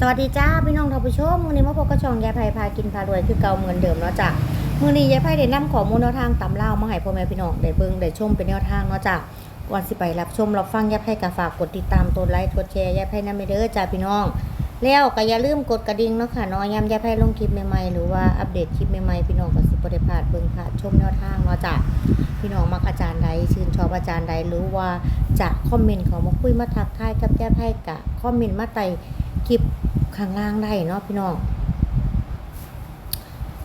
สวัสดีจ้าพี่น้องท่านผู้ชมมื้อนี้มาพบกับช่องยายไผ่พากินพารวยคือเก่าเหมือนเดิมเนาะจ้ะมื้อนี้ยายไผ่ได้นำข้อมูลแนวทางตำเล่ามาให้พ่อแม่พี่น้องได้เบิ่งได้ชมเป็นแนวทางเนาะจ้ะวันสิไปรับชมรับฟังยายไผ่ก็ฝากกดติดตามตัวไลค์กดแชร์ยายไผ่นำไปเด้อจ้าพี่น้อง แล้วก็อย่าลืมกดกระดิ่งเนาะค่ะเนาะยามยายไผ่ลงคลิปใหม่ๆหรือว่าอัปเดตคลิปใหม่ๆพี่น้องก็สิบ่ได้พลาดเบิ่งพลาดชมแนวทางเนาะจ้ะพี่น้องมักอาจารย์ใดชื่นชอบอาจารย์ใดหรือว่าจะคอมเมนต์เขามาคุยมาทักทายกับยายไผ่กะคอมเมนต์มาใต้ คลิปข้างล่างได้เนาะพี่น้อง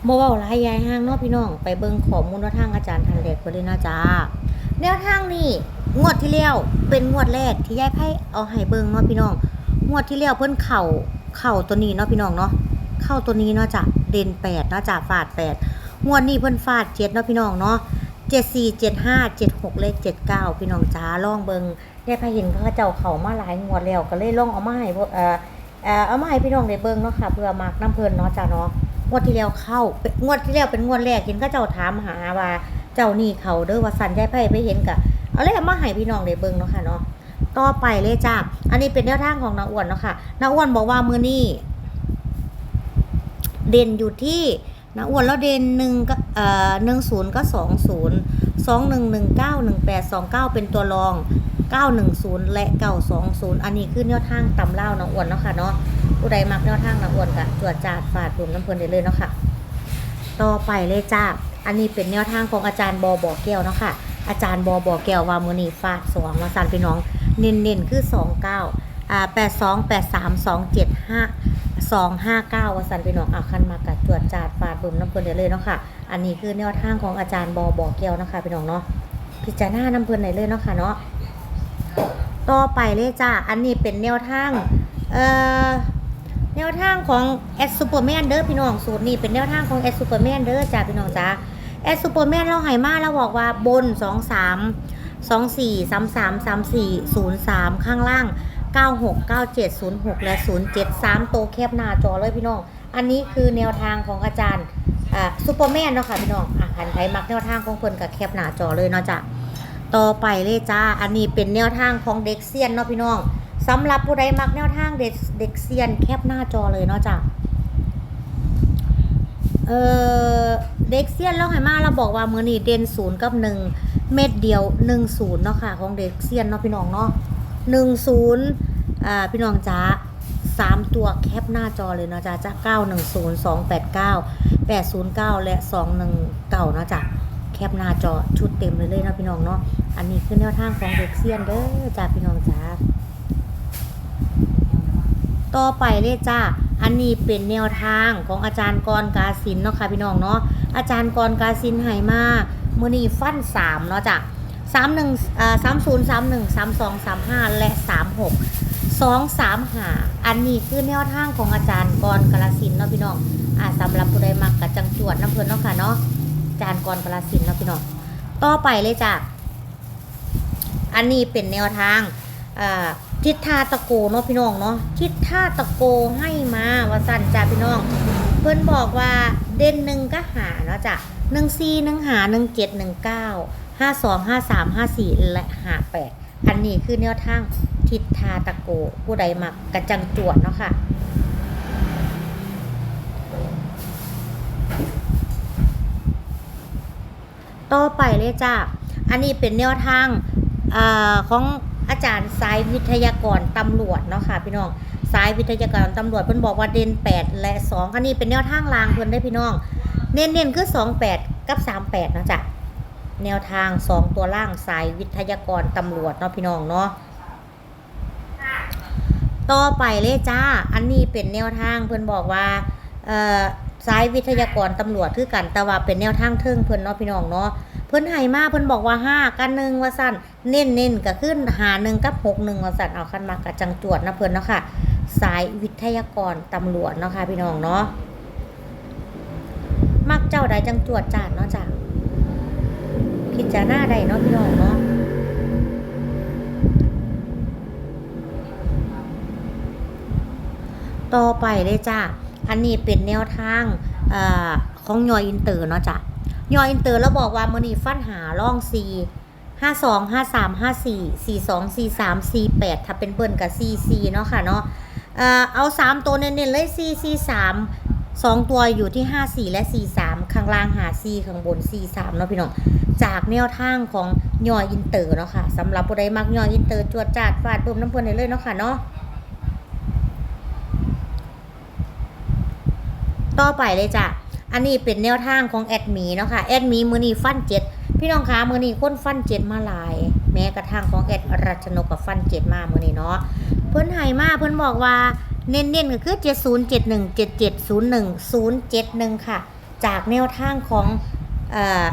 โมว้าหลายยายห้างเนาะพี่น้อง ไปเบิ่งข้อมูลแนวทางอาจารย์ทันเด็กไปเลยนะจ้าแนวทางนี่งวดที่แล้วเป็นงวดแรกที่ยายไพ่เอาให้เบิ่งเนาะพี่น้องงวดที่แล้วเพิ่นเข่าเข่าตัวนี้เนาะพี่น้องเนาะเข้าตัวนี้เนาะจ้ะเด่นแปดเนาะจ้ะฟาดแปดงวดนี้เพิ่นฟาดเจ็ดเนาะพี่น้องเนาะเจ็ดสี่เจ็ดห้าเจ็ดหกเลขเจ็ดเก้าพี่น้องจ้าลองเบิ่งยายไพ่เห็นเขาเจ้าเข่ามาหลายงวดแล้วก็เลยลองเอามาให้พวกเอ่อ เออเอามาให้พี่น้องได้เบิ่งเนาะค่ะเพื่อมากน้ำเพลินเนาะจ้าเนาะงวดที่แล้วเข้างวดที่แล้วเป็นงวดแรกเห็นก็เจ้าถามหาว่าเจ้านี่เขาเด้อว่าสันยายไพ่ไปเห็นกะเอาเลยเอามาให้พี่น้องได้เบิ่งเนาะค่ะเนาะต่อไปเลยจ้าอันนี้เป็นแนวทางของนาอ้วนเนาะค่ะนาอ้วนบอกว่ามือนี้เด่นอยู่ที่นาอ้วนแล้วเด่นหนึ่งก็เอ่อหนึ่งศูนย์ก็สองศูนย์ สองหนึ่งหนึ่งเก้าหนึ่งแปดสองเก้าเป็นตัวรอง 910 และ 920 อันนี้คือแนวทางตำเล่าน้องอ้วนเนาะค่ะเนาะผู้ใดมักแนวทางน้องอ้วนก็ตรวจจาดฝาดรวมน้ำเพลินได้เลยเนาะค่ะ ต่อไปเลยจ้า อันนี้เป็นแนวทางของอาจารย์บอบ่อแก้วเนาะค่ะ อาจารย์บอบ่อแก้วว่ามือนีฟาดสองมาสันพี่น้อง เน้นๆคือ 29อ่า82 83 275 259ว่าสันพี่น้องเอาคันมากัดตรวจจาดฝาดรวมน้ำเพลินได้เลยเนาะค่ะ อันนี้คือแนวทางของอาจารย์บอบ่อแก้วนะคะพี่น้องเนาะพิจารณาน้ำเพลินได้เลยเนาะค่ะเนาะต่อไปเลยจ้าอันนี้เป็นแนวทางเอ่อแนวทางของแอดซูเปอร์แมนเด้อพี่น้องสูตรนี้เป็นแนวทางของแอดซูเปอร์แมนเด้อจ้าพี่น้องจ้าแอดซูเปอร์แมนเราให้มาแล้วบอกว่าบน2 3 2 4 3 3 3 4 0 3ข้างล่าง 96 97 06 และ 07 3 โตแคบหน้าจอเลยพี่น้อง อันนี้คือแนวทางของอาจารย์อ่าซูเปอร์แมนเนาะค่ะพี่น้องอะหันไทยมักแนวทางของเพิ่นกับแคบหน้าจอเลยเนาะจ้ะต่อไปเลยจ้า อันนี้เป็นแนวทางของเด็กเซียนเนาะพี่น้องสำหรับผู้ใดมักแนวทางเด็กเด็กเซียนแคปหน้าจอเลยเนาะจ้ะเออเด็กเซียนเราให้มาเราบอกว่ามือนี้เด่นศูนย์กับหนึ่งเม็ดเดียวหนึ่งศูนย์เนาะค่ะ ของเด็กเซียนเนาะพี่น้องเนาะ หนึ่งศูนย์อ่าพี่น้องจ้าสามตัวแคปหน้าจอเลยเนาะจ้าจ้าเก้าหนึ่งศูนย์สองแปดเก้าแปดศูนย์เก้าและสองหนึ่งเก้าเนาะจ้ะแคปหน้าจอชุดเต็มเลยเลยเนาะพี่น้องเนาะอันนี้คือแนวทางของเด็กเซียนเด้อจ้าพี่น้องจ้าต่อไปเลยจ้า อันนี้เป็นแนวทางของอาจารย์กรกาสินเนาะค่ะพี่น้องเนาะ อาจารย์กรกาสินให้มาเมื่อนี้ฟันสามเนาะจ้ะ สามหนึ่งสามศูนย์สามหนึ่งสามสองสามห้าและสามหกสองสามหาอันนี้คือแนวทางของอาจารย์กรกาสินเนาะพี่น้องอ่าสำหรับผู้ใดมักกับจังจวดน้ำเพลินเนาะค่ะเนาะอาจารย์กรกาสินเนาะพี่น้องต่อไปเลยจ้ะอันนี้เป็นแนวทางอ่าทิศทาตะโกเนาะพี่น้องเนาะทิศท่าตะโกให้มาว่าสั่นจ้าพี่น้อง เพื่อนบอกว่าเด่นหนึ่งก็หาเนาะจ้ะหนึ่งสี่หนึ่งหาหนึ่งเจ็ดหนึ่งเก้า ห้าสองห้าสามห้าสี่และห้าแปดอันนี้คือแนวทางทิศทาตะโก ผู้ใดมักกระจังจวดเนาะค่ะต่อไปเลยจ้า อันนี้เป็นแนวทางอของอาจารย์สายวิทยากรตำรวจเนาะค่ะพี่น้องสายวิทยากรตำรวจเพิ่นบอกว่าเด่น8 และ 2 อันนี้เป็นแนวทางรางเพิ่นได้พี่น้อง เน้นๆคือ 28 กับ 38นะจ๊ะ แนวทาง2ตัวล่างสายวิทยากรตำรวจเนาะพี่น้องเนาะต่อไปเลยจ้า อันนี้เป็นแนวทางเพิ่อนบอกว่าเอ่อสายวิทยากรตำรวจคือกันแต่ว่าเป็นแนวทางเทิงเพิ่อนเนาะพี่น้องเนาะเพิ่อนให้มาเพิ่อนบอกว่าห้ากันหนึ่งว่าสั่นเน้นเน้นก็ขึ้นหาหนึ่งกับหกหนึ่งว่าสั่นเอาคันมากระจังจวดนะเพิ่อนเนาะค่ะ สายวิทยากรตำรวจเนาะค่ะพี่น้องเนาะมักเจ้าใดจังจวดจาดเนาะจ้ะ พิจารณาใดเนาะพี่น้องเนาะต่อไปเลยจ้าอันนี้เป็นแนวทางอของยอยอินเตอร์เนาะจ้ะยอยอินเตอร์แล้วบอกว่ามือนี้ฟันหาร่องซีห้าสองห้าสามห้าสี่สี่สองสี่สามสี่แปดถ้าเป็นเบิ้ลกับสี่สี่เนาะค่ะเนาะเอ่อเอาสามตัวเน้นๆเลยสี่สี่สามสองตัวอยู่ที่ห้าสี่และสี่สามข้างล่างหาสี่ข้างบนสี่สามเนาะพี่น้อง จากแนวทางของย่ออินเตอร์เนาะค่ะสำหรับผู้ใดมักย่ออินเตอร์จวดจาดฟาดปุ่มน้ำเพลินได้เลยเนาะค่ะเนาะต่อไปเลยจ้ะอันนี้เป็นแนวทางของแอดมีเนาะค่ะแอดมีมือนี้ฟันเจ็ดพี่น้องคะมือนี้คนฟันเจ็ดมาหลาย แม้กระทั่งของแอดรัชนกกับฟันเจ็ดมามือนี้เนาะเพิ่นให้มาเพิ่นบอกว่าเน้นๆก็คือ 7071 7701 071 ค่ะ จากแนวทางของเอ่อ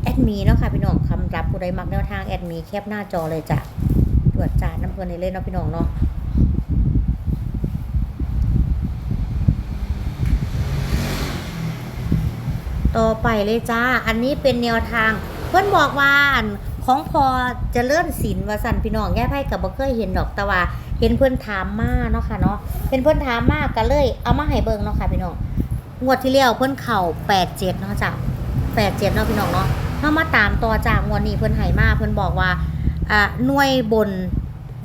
แอดมีเนาะค่ะพี่น้องคำรับผู้ใดมักแนวทางแอดมีแคปหน้าจอเลยจ้ะตรวจจานน้ำเพิ่นในเล่นเนาะพี่น้องเนาะต่อไปเลยจ้า อันนี้เป็นแนวทาง เพื่อนบอกว่าของพอจะเลื่อนศิลวสันพี่น้องแย่ไพ่กับบ่เคยเห็นดอกแต่ว่าเห็นเพื่อนถามมาเนาะค่ะเนาะเป็นเพื่อนถามมากก็เลย เอามาให้เบิ่งเนาะค่ะพี่น้องงวดที่แล้วเพื่อนเข่าแปดเจ็ดเนาะจ้ะแปดเจ็ดเนาะพี่น้องเนาะ ถ้ามาตามต่อจากงวันนี้เพื่อนให้มาเพื่อนบอกว่าอ่าหน่วยบน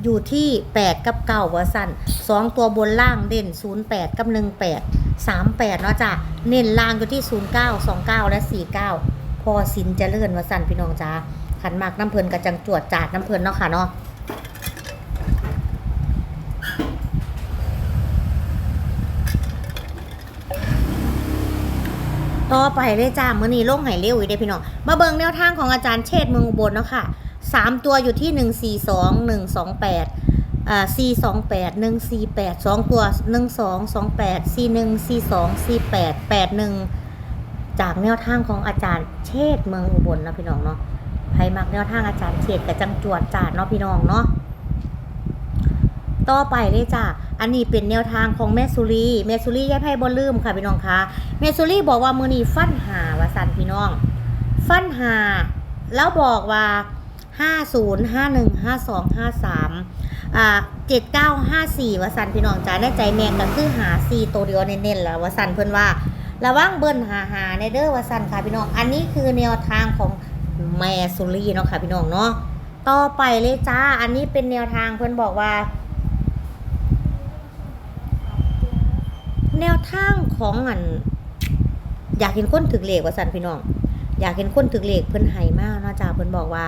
อยู่ที่แปดกับเก้าว่าสั่นสองตัวบนล่างเด่นศูนย์แปดกับหนึ่งแปดสามแปดเนาะจ้ะเน้นล่างอยู่ที่ศูนย์เก้าสองเก้าและสี่เก้าพอสินเจะเลื่อนวสันพี่น้องจ้าขันมากน้ำเพลินกระจังจวดจาดน้ำเพลินเนาะค่ะเนาะ ต่อไปเลยจ้ามื้อนี้ลงไห้เร็วอีกเด้พี่น้องมาเบิ่งแนวทางของอาจารย์เชษเมืองอุบลเนาะค่ะสามตัวอยู่ที่หนึ่งสี่สองหนึ่งสองแปดอ่าสี่สองแปดหนึ่งสี่แปดสองตัวหนึ่งสองสองแปดสี่หนึ่งสี่สองสี่แปดแปดหนึ่งจากแนวทางของอาจารย์เชษเมืองอุบลนะพี่น้องเนาะใครมักแนวทางอาจารย์เชษกับจังจวดจาดเนาะพี่น้องเนาะ ต่อไปเลยจ้ะ อันนี้เป็นแนวทางของแม่สุรีแม่สุรีแย่ไพ่บอลืมค่ะพี่น้องคะแม่สุรีบอกว่ามือนี้ฟันหาวาสันพี่น้อง ฟันหา แล้วบอกว่าห้าศูนย์ห้าหนึ่งห้าสองห้าสามอ่าเจ็ดเก้าห้าสี่วสันพี่น้องจ้าในใจแมงก็คือหาสี่ตัวเดียวเน้นๆแล้ววสันเพิ่อนว่าระวังเบิ้ลหาหาในเด้อวสันค่ะพี่น้อง อันนี้คือแนวทางของแม่สุรีเนาะค่ะพี่น้องเนาะต่อไปเลยจ้า อันนี้เป็นแนวทางเพิ่อนบอกว่า แนวทางของอัน อยากเห็นคนถึกเหลขวสันพี่น้อง อยากเห็นคนถึกเหลขเพิ่นไห้มากเนาะจ้าเพิ่นบอกว่า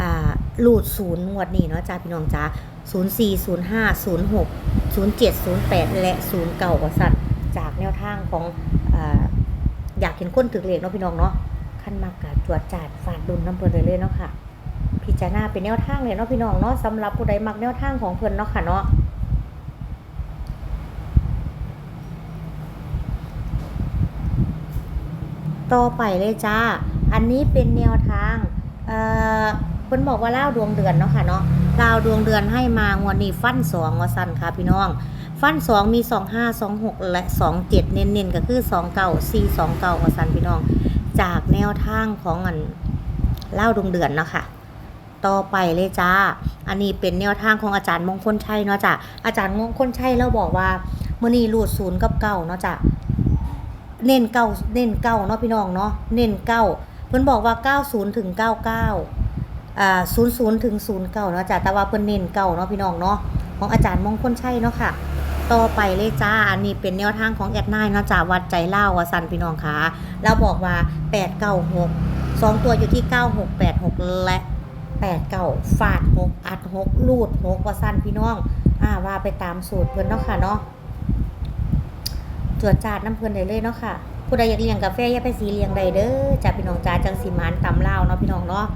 อ่าลูดศูนย์งวดนี้เนาะจ้าพี่น้องจ้าศูนย์สี่ศูนย์ห้าศูนย์หกศูนย์เจ็ดศูนย์แปดและศูนย์เก่าว่าสัตว์จากแนวทางของอ่าอยากเห็นคนถึกเหลขเนาะพี่น้องเนาะขั้นมากกะจวดจาดฝาดดุลน้ำเพิ่นเลยเลยเนาะค่ะพิจารณาเป็นแนวทางเลยเนาะพี่น้องเนาะสำหรับผู้ใดมักแนวทางของเพิ่นเนาะค่ะเนาะ ต่อไปเลยจ้า อันนี้เป็นแนวทาง เอ่อเพิ่นบอกว่าเล่าวดวงเดือนเนาะค่ะเนาะลาวดวงเดือนให้มางวดนี้ฟันสองวสันค่ะพี่น้อง ฟันสองมีสองห้าสองหกและสองเจ็ดเน้นๆก็คือสองเก้าสี่สองเก้าวสันพี่น้อง จากแนวทางของอันเล่าวดวงเดือนเนาะค่ะต่อไปเลยจ้า อันนี้เป็นแนวทางของอาจารย์มงคลชัยเนาะจ้ะ อาจารย์มงคลชัยเราบอกว่ามื่อนี้รูดศูนย์กับเก้าเนาะจ้ะ เน้นเก้าเน้นเก้าเนาะพี่น้องเนาะเน้นเก้าเพิ่นบอกว่าเก้าศูนย์ถึงเก้าเก้าอ่าศูนย์ศูนย์ถึงศูนย์เก้าเนาะจ้ะแต่ว่าเพิ่นเน้นเก้าเนาะพี่น้องเนาะของอาจารย์มงคลชัยเนาะค่ะ ต่อไปเลยจ้า อันนี้เป็นแนวทางของแอดไนน์เนาะจ้ะวัดใจเล่าว่าสันพี่น้องค่ะเราบอกว่าแปดเก้าหกสองตัวอยู่ที่เก้าหกแปดหกและแปดเก้าฟาดหกอัดหกลูดหกว่าสันพี่น้องอ่าว่าไปตามสูตรเพิ่นเนาะค่ะเนาะ ตรวจจาดน้ำเพลินได้เลยเนาะค่ะผู้ใดอยากเลี้ยงกาแฟอย่าไปสีเลี้ยงใดเด้อจ้าพี่น้องจ้าจังสีมานตำเล่าเนาะพี่น้องเนาะ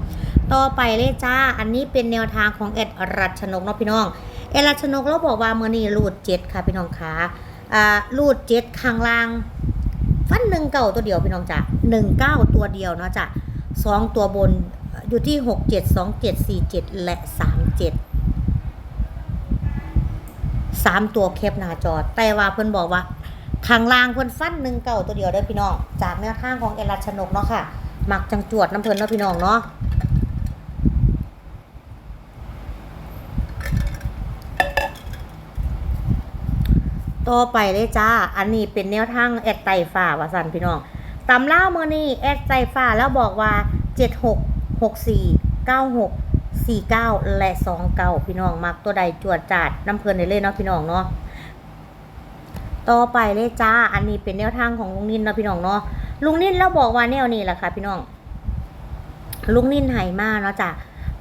ต่อไปเลยจ้า อันนี้เป็นแนวทางของเอ็ดรัชนกเนาะพี่น้อง เอ็ดรัชนกเราบอกว่าเมื่อนี้รูดเจ็ดค่ะพี่น้องค่ะอ่ารูดเจ็ดข้างล่าง ฟันหนึ่งเก้าตัวเดียวพี่น้องจ้าหนึ่งเก้าตัวเดียวเนาะจ้ะสองตัวบนอยู่ที่หกเจ็ดสองเจ็ดสี่เจ็ดและสามเจ็ดสามตัวแคปหน้าจอแต่ว่าเพิ่นบอกว่า ข้างล่างเพิ่นฟันหนึ่งเก่าตัวเดียวเด้อพี่น้อง จากแนวทางของเอรัชนกเนาะค่ะหมักจังจวดน้ำเพลินเนาะพี่น้องเนาะต่อไปเลยจ้า อันนี้เป็นแนวทางแอดไตฟ้าว่าสันพี่น้องตำเล่ามือนี้แอดไตฟ้าแล้วบอกว่าเจ็ดหกหกสี่เก้าหกสี่เก้าและสองเก้าพี่น้องมักตัวใดจวดจาดน้ำเพลินได้เลยเนาะพี่น้องเนาะ ต่อไปเลยจ้า อันนี้เป็นแนวทางของลุงนินเนาะพี่น้องเนาะ ลุงนินเราบอกว่าแนวนี้แหละค่ะ พี่น้อง ลุงนินไหมากเนาะจ้ะ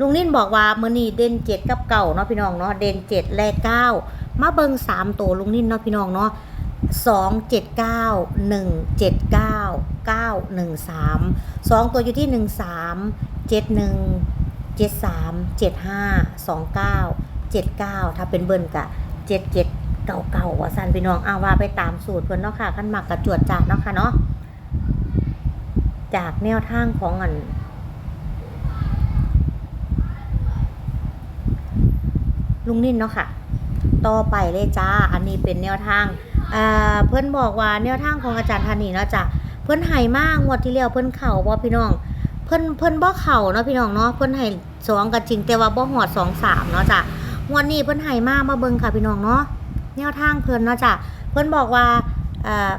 ลุงนินบอกว่ามือนี้เด่นเจ็ดกับเก่าเนาะพี่น้องเนาะ เด่นเจ็ดและเก้ามาเบิงสามตัวลุงนินเนาะพี่น้องเนาะสองเจ็ดเก้าหนึ่งเจ็ดเก้าเก้าหนึ่งสามสองตัวอยู่ที่หนึ่งสามเจ็ดหนึ่งเจ็ดสามเจ็ดห้าสองเก้าเจ็ดเก้าถ้าเป็นเบิ้ลกะเจ็ดเจ็ด เก่าๆว่าสันพี่น้องเอาว่าไปตามสูตรเพิ่อนเนาะค่ะขั้นหมักกระจวดจัดเนาะค่ะเนาะจากแนวทางของอันลุงนิ่นเนาะค่ะ ต่อไปเลยจ้า อันนี้เป็นแนวทางอ่าเพื่อนบอกว่าแนวทางของอาจารย์ธานีเนาะจ้ะเพื่อนไห้มากงวดที่แล้วเพื่อนเข่าบ่พี่น้อง เพื่อนเพื่อนบ่เข่าเนาะพี่น้องเนาะเพื่อนไห้สองก็จริงแต่ว่าบ่หอดสองสามเนาะจ้ะงวดนี้เพื่อนไห้มากมาเบิ่งค่ะพี่น้องเนาะ แนวทางเพื่อนเนาะจ้ะเพื่อนบอกว่า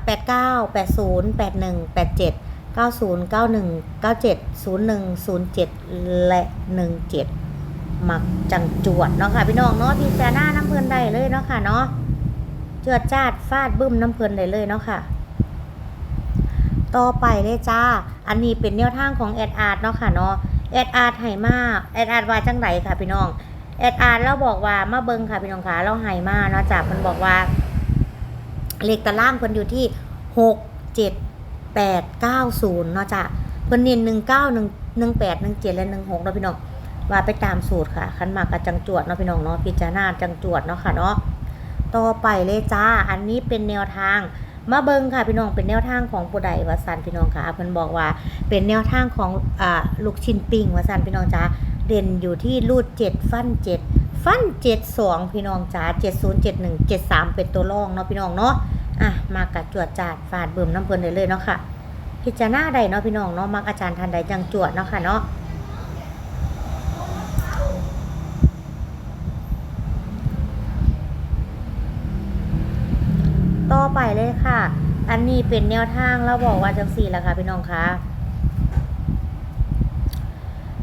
แปดเก้าแปดศูนย์แปดหนึ่งแปดเจ็ดเก้าศูนย์เก้าหนึ่งเก้าเจ็ดศูนย์หนึ่งศูนย์เจ็ดและหนึ่งเจ็ดมักจังจวดเนาะค่ะพี่น้องเนาะพี่แจน่าน้ำเพลินได้เลยเนาะค่ะเนาะเจือดจาดฟาดบึ้มน้ำเพลินได้เลยเนาะค่ะ ต่อไปเลยจ้า อันนี้เป็นแนวทางของแอดอาร์ตเนาะค่ะเนาะแอดอาร์ตไห่มาแอดอาร์ตว่าจังไดค่ะพี่น้อง แอดอาร์เราบอกว่ามาเบิงค่ะพี่น้องค่ะเราไห่มาเนาะจ้าเพิ่นบอกว่า เลขตารางเพิ่นอยู่ที่หกเจ็ดแปดเก้าศูนย์เนาะจ้ะเพิ่นเน้นหนึ่งเก้าหนึ่งหนึ่งแปดหนึ่งเจ็ดและหนึ่งหกเนาะพี่น้องว่าไปตามสูตรค่ะคันมากกับจังจวดเนาะพี่น้องเนาะพิจารณาจังจวดเนาะค่ะเนาะต่อไปเลยจ้า อันนี้เป็นแนวทางมาเบิงค่ะพี่น้องเป็นแนวทางของผู้ใดวสันพี่น้องค่ะเพิ่นบอกว่าเป็นแนวทางของอ่าลูกชิ้นปิ้งวสันพี่น้องจ้า เด่นอยู่ที่รูดเจ็ดฟันเจ็ดฟันเจ็ดสองพี่น้องจ้าเจ็ดศูนย์เจ็ดหนึ่งเจ็ดสามเป็นตัวรองเนาะพี่น้องเนาะอะมากัดจวดจาดฟาดเบิ่มน้ำเพลินได้เลยเนาะค่ะ พิจารณาใดเนาะพี่น้องเนาะมักอาจารย์ทันใดจังจวดเนาะค่ะเนาะต่อไปเลยค่ะ อันนี้เป็นแนวทางเราบอกว่าจังสี่แหละค่ะพี่น้องคะ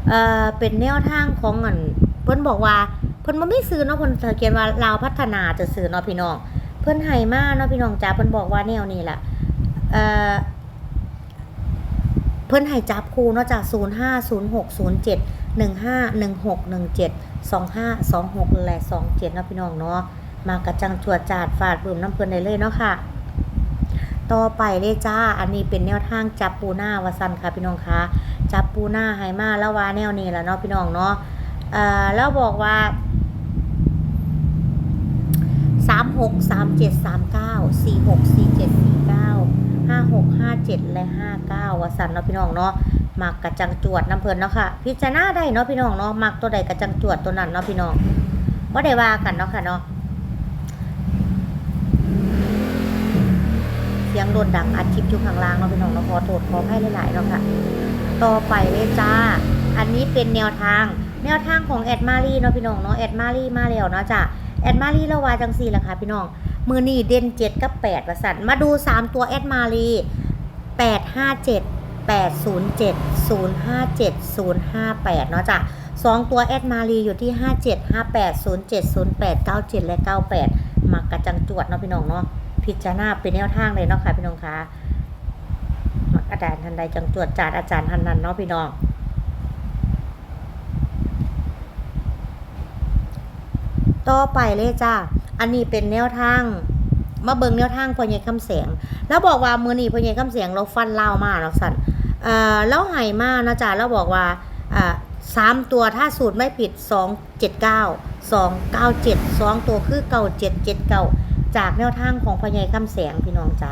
เอ่อเป็นแนวทางของอันเพิ่นบอกว่าเพิ่นบ่ไม่ซื้อเนาะเพิ่นเขียนว่าลาวพัฒนาจะซื้อเนาะพี่น้อง เพิ่นให้มาเนาะพี่น้องจ้าเพิ่นบอกว่าแนวนี้ล่ะเอ่อเพิ่นให้จับคู่เนาะจาก0 5 0 6 0 7 1 5 1 6 1 7 2 5 2 6และ2 7เนาะพี่น้องเนาะมากระจังจวดจาดฟาดบืมน้ำเพลินได้เลยเนาะค่ะ ต่อไปเลยจ้า อันนี้เป็นแนวทางจับปูหน้าวาซันค่ะพี่น้องคะจับปูหน้าไฮมาแล้วว่าแนวนี้แหละเนาะพี่น้องเนาะเอ่อแล้วบอกว่าสามหกสามเจ็ดสามเก้าสี่หกสี่เจ็ดสี่เก้าห้าหกห้าเจ็ดและห้าเก้าวาซันเนาะพี่น้องเนาะมักกระจังจวดน้ำเพลินเนาะค่ะ พิจารณาได้เนาะพี่น้องเนาะมักตัวใดกระจังจวดตัวนั้นเนาะพี่น้องว่าได้ว่ากันเนาะค่ะเนาะ เสีย งโดนดังอัดคลิปอยู่ข้างล่างเนาะพี่น้องเนาขอโทษขอให้หลายๆเนาค่ะ ต่อไปเลยจ้า อันนี้เป็นแนวทาง แนวทางของแอดมารีเนาะพี่น้องเนาะแอดมารีมาแล้วเนาะจ้ะแอดมารีละวาจังสี่ละค่ะ พี่น้อง มือนี่เด่นเจ็ดกับแปดประสันมาดูสามตัวแอดมารีแปดห้าเจ็ดแปดศูนย์เจ็ดศูนย์ห้าเจ็ดศูนย์ห้าแปดเนาะจ้ะสองตัวแอดมารีอยู่ที่ห้าเจ็ดห้าแปดศูนย์เจ็ดศูนย์แปดเก้าเจ็ดและเก้าแปดมักกระจังจวดเนาะพี่น้องเนาะ พิจารณาเป็นแนวทางเลยเนาะค่ะพี่น้องคะอาจารย์ทันใดจังตรวจจาดอาจารย์ทันนั้นเนาะพี่น้องต่อไปเลยจ้า อันนี้เป็นแนวทาง มาเบิงแนวทางพ่อใหญ่คำแสงแล้วบอกว่ามือนี้พ่อใหญ่คำแสงเราฟันเล่ามาเนาะสันเอ่อแล้วไห่มาเนาะจ้าแล้วบอกว่าอ่าสามตัวถ้าสูตรไม่ผิดสองเจ็ดเก้าสองเก้าเจ็ดสองตัวคือเก้าเจ็ดเจ็ดเก้า จากแนวทางของพอใหญายคำแสงพี่น้องจ๋า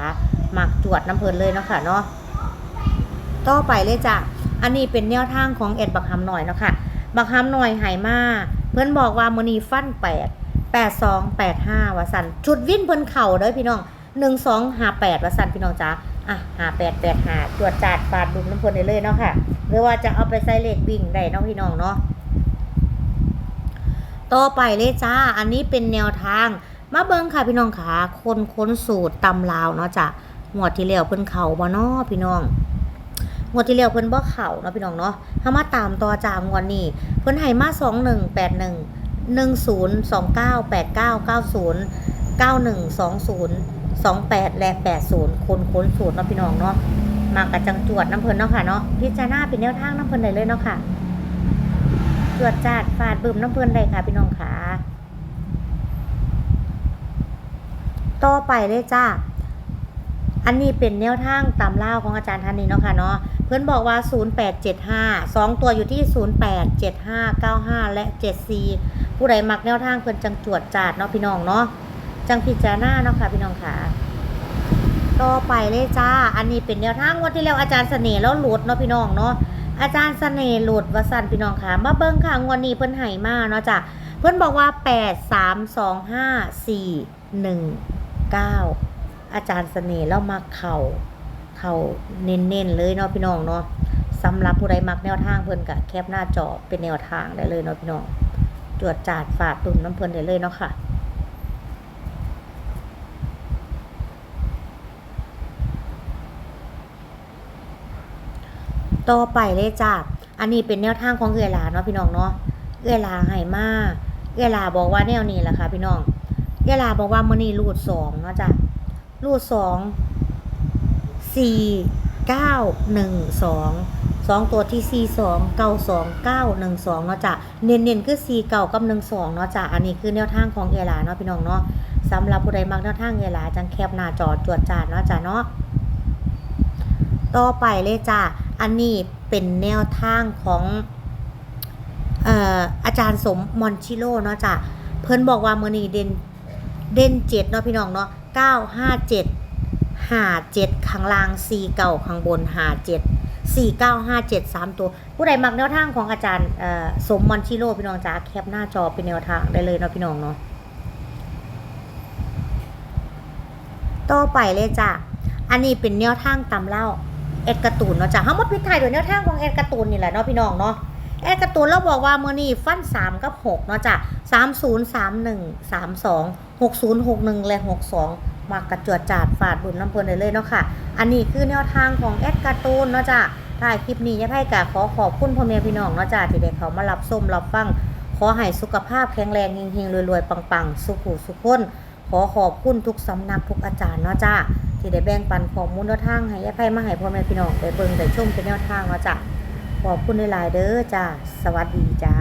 หมักจวดน้ำเพลินเลยเนาะค่ะเนาะต่อไปเลยจ้ะอันนี้เป็นแนวทางของเอ็ดบักฮัมหน่อยเนาะค่ะบักฮัมหน่อยไหมาเพื่อนบอกว่ามือนีฟันแปดแปดสองแปดห้าวสันชุดวิ่นเพิ่นเข่าเด้อพี่น้องหนึ่งสองหาแปดวสันพี่น้องจ๋าอะหาแปดแปดหาตรวจจาดฟาดดุมน้ำเพลินได้เลยเนาะค่ะหรือว่าจะเอาไปใส่เลขวิ่งได้เนาะพี่น้องเนาะต่อไปเลยจ้า อันนี้เป็นแนวทาง มาเบิงค่ะพี่น้องค่ะคนค้นสูตรตำลาวเนาะจ้ะงวดที่แล้วเพิ่นเข่าบ่เนาะพี่น้องงวดที่แล้วเพิ่นบ่เข่าเนาะพี่น้องเนาะเฮามาตามต่อจากงวดนี้ เพิ่นให้มา2181 10298990 9120 28และ80 คนค้นสูตรเนาะพี่น้องเนาะมากระจังจวดน้ำเพลินเนาะค่ะเนาะพิจารณาเป็นแนวทางน้ำเพลินได้เลยเนาะค่ะจวดจาดฟาดบึมน้ำเพลินได้ค่ะพี่น้องค่ะ ต่อไปเลยจ้าอันนี้เป็นแนวทางตามเล่าของอาจารย์ท่านนี้เนาะค่ะเนาะเพื่อนบอกว่า 0875 2 ตัวอยู่ที่ 087595 และ 74 ผู้ใดมักแนวทางเพื่อนจังจวดจาดเนาะพี่น้องเนาะจังพิจารณาเนาะค่ะพี่น้องค่ะ ต่อไปเลยจ้า อันนี้เป็นแนวทางวันที่แล้วอาจารย์เสน่ห์แล้วหลุดเนาะพี่น้องเนาะอาจารย์เสน่ห์หลุดวสันพี่น้องค่ะมาเบิ้งค่ะงวันนี้เพิ่อนไห่มาเนาะจ้ะเพิ่อนบอกว่า 8 3 2 5 4 1 9 อาจารย์เสน่ห์แล้วมาเข่าเข่าเน้นๆเลยเนาะพี่น้องเนาะสำหรับผู้ใดมักแนวทางเพิ่นก็แคปหน้าจอเป็นแนวทางได้เลยเนาะพี่น้องตรวจจาดฝาดตุ่มน้ำเพิ่นได้เลยเนาะค่ะ ต่อไปเลยจ้าอันนี้เป็นแนวทางของเอือลาเนาะพี่น้องเนาะเอือหลาให้มาเอือลาบอกว่าแนวนี้แหละค่ะพี่น้อง เอือหลาบอกว่ามื้อนี้รูดสองเนาะจ้ะรูดสองสี่เก้าหนึ่งสองสองตัวที่สี่สองเก้าสองเก้าหนึ่งสองเนาะจ้ะเน้นๆคือสี่เก้ากับหนึ่งสองเนาะจ้ะอันนี้คือแนวทางของเอลาเนาะพี่น้องเนาะสำหรับผู้ใดมักแนวทางเอลาจังแคบหน้าจอจวดจาดเนาะจ้ะเนาะต่อไปเลยจ้าอันนี้เป็นแนวทางของเอ่ออาจารย์สมมอนชิโร่เนาะจ้ะเพิ่นบอกว่ามือนี้เด่น เด่นเจ็ดเนาะพี่น้องเนาะเก้าห้าเจ็ดห้าเจ็ดข้างล่างสี่เก้าข้างบนห้าเจ็ดสี่เก้าห้าเจ็ดสามตัว ผู้ใดมักแนวทางของอาจารย์สมมอนชิโร่พี่น้องจ้าแคปหน้าจอเป็นแนวทางได้เลยเนาะพี่น้องเนาะต่อไปเลยจ้ะอันนี้เป็นแนวทางตำเล่าเอ็ดการ์ตูนเนาะจ้ะเฮามาปิท้ายโดยแนวทางของเอ็ดการ์ตูนนี่แหละเนาะพี่น้องเนาะ เอ็ดการ์ตูนเราบอกว่าเมื้อนี้ฟัน3กับ6เนาะจ้ะ30 31 32 60 61และ62มากระจวดจาดฝาดบุญน้ำเพลินเลยเนาะค่ะ อันนี้คือแนวทางของเอ็ดการ์ตูนเนาะจ้ะถ่ายคลิปนี้ยาไพ่กะขอขอบคุณพ่อแม่พี่น้องเนาะจ้ะที่ได้เขามารับชมรับฟัง ขอให้สุขภาพแข็งแรงเฮงๆรวยๆ ปังๆ สุขุสุขคนขอขอบคุณทุกสำนักทุกอาจารย์เนาะจ้าที่ได้แบ่งปันข้อมูลแนวทางให้ยาไพ่มาให้พ่อแม่พี่น้องได้เบิ่งได้ชมเป็นแนวทางเนาะจ้า ขอบคุณหลาย ๆ เด้อจ้า สวัสดีจ้า